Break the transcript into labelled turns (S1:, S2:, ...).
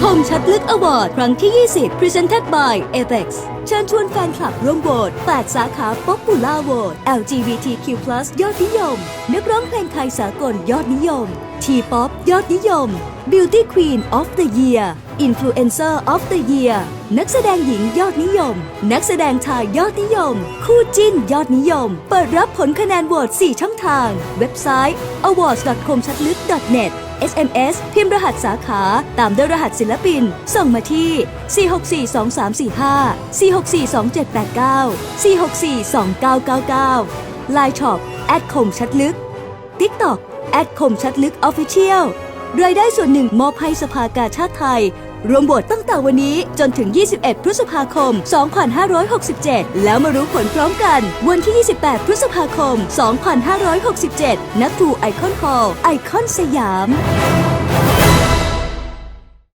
S1: คมชัดลึกอวอร์ดครั้งที่ 20 Presented by Apex เชิญชวนแฟนคลับร่วมโหวต8สาขาป๊อปปูล่าโหวต LGBTQ+ ยอดนิยม นักร้องเพลงไทยสากลยอดนิยม T-POP ยอดนิยม Beauty Queen of the Year Influencer of the Year นักแสดงหญิงยอดนิยม นักแสดงชายยอดนิยม คู่จิ้นยอดนิยม เปิดรับผลคะแนนโหวต4ช่องทาง เว็บไซต์ awards.comchatlyk.net SMS พิมพ์รหัสสาขา ตามด้วยรหัสศิลปิน ส่งมาที่ 4642345 4642789 4642999 Line Shop แอดคมชัดลึก TikTok แอดคมชัดลึก Official รายได้ส่วนหนึ่งมอบให้สภากาชาติไทย รวมโหวตตั้งแต่วันนี้จนถึง 21 พฤษภาคม 2567 แล้วมารู้ผลพร้อมกัน วันที่ 28 พฤษภาคม 2567ณทูไอคอนคอลล์ไอคอนสยาม